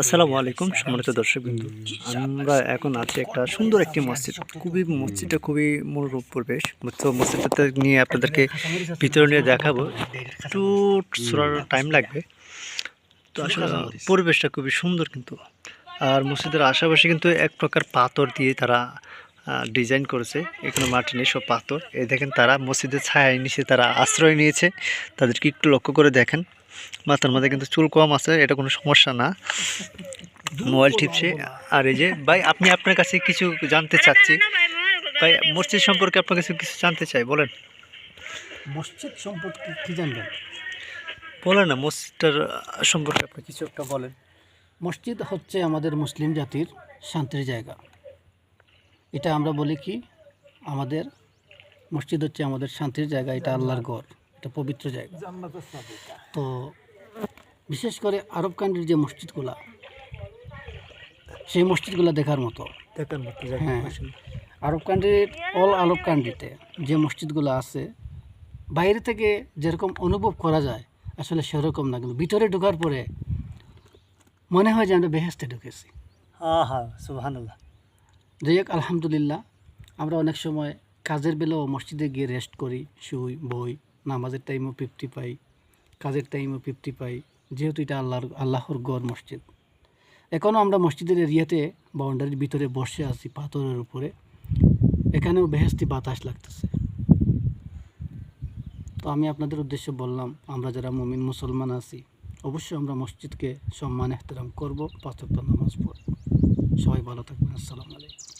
আসসালামু আলাইকুম, সম্মানিত দর্শক বিন্দু আমরা এখন আছি একটা সুন্দর একটি মসজিদ। খুবই, মসজিদটা খুবই মনোরূপ পরিবেশ। তো মসজিদটা নিয়ে আপনাদেরকে ভিতরে নিয়ে দেখাবো। একটু ছোড়ার টাইম লাগবে। তো আসলে পরিবেশটা খুবই সুন্দর কিন্তু। আর মসজিদের আশেপাশে কিন্তু এক প্রকার পাথর দিয়ে তারা ডিজাইন করেছে। এখানে মাটি নেই, সব পাথর। এই দেখেন তারা মসজিদের ছায়ার নিচে তারা আশ্রয় নিয়েছে। তাদেরকে একটু লক্ষ্য করে দেখেন। মাথার মধ্যে কিন্তু চুল কম আছে এটা কোনো সমস্যা না। মোবাইল টিপছে আর এই যে ভাই আপনি আপনার কাছে কিছু জানতে চাচ্ছি। ভাই মসজিদ সম্পর্কে আপনার কাছে কিছু জানতে চাই বলেন। মসজিদ সম্পর্কে কি জানবেন? বলেন না মসজিদটার সম্পর্কে আপনি কিছু একটা বলেন। মসজিদ হচ্ছে আমাদের মুসলিম জাতির শান্তির জায়গা। এটা আমরা বলি কি আমাদের মসজিদ হচ্ছে আমাদের শান্তির জায়গা এটা আল্লাহর ঘর। এটা পবিত্র জায়গা। তো বিশেষ করে আরব কান্ট্রির যে মসজিদগুলা সেই মসজিদগুলো দেখার মতো। দেখার মতো হ্যাঁ। আরব কান্ট্রির অল আরব কান্ট্রিতে যে মসজিদগুলো আছে বাইরে থেকে যেরকম অনুভব করা যায় আসলে সেরকম না। কিন্তু ভিতরে ঢোকার পরে মনে হয় যে আমরা বেহেস্তে ঢুকেছি। হ্যাঁ হ্যাঁ সুবহানাল্লাহ। যাই হোক আলহামদুলিল্লাহ আমরা অনেক সময় কাজের বেলাও মসজিদে গিয়ে রেস্ট করি শুই বই নামাজের টাইমও ফিফটি পাই, কাজের টাইমও ফিফটি পাই, যেহেতু এটা আল্লাহর আল্লাহর গড় মসজিদ। এখনও আমরা মসজিদের এরিয়াতে বাউন্ডারির ভিতরে বসে আছি, পাথরের উপরে। এখানেও বেহেস্তি বাতাস লাগতেছে। তো আমি আপনাদের উদ্দেশ্যে বললাম, আমরা যারা মমিন মুসলমান আছি, অবশ্যই আমরা মসজিদকে সম্মান এহতেরাম করব, পাঁচ নামাজ পড়ব। সবাই ভালো থাকবেন, আসসালামু আলাইকুম।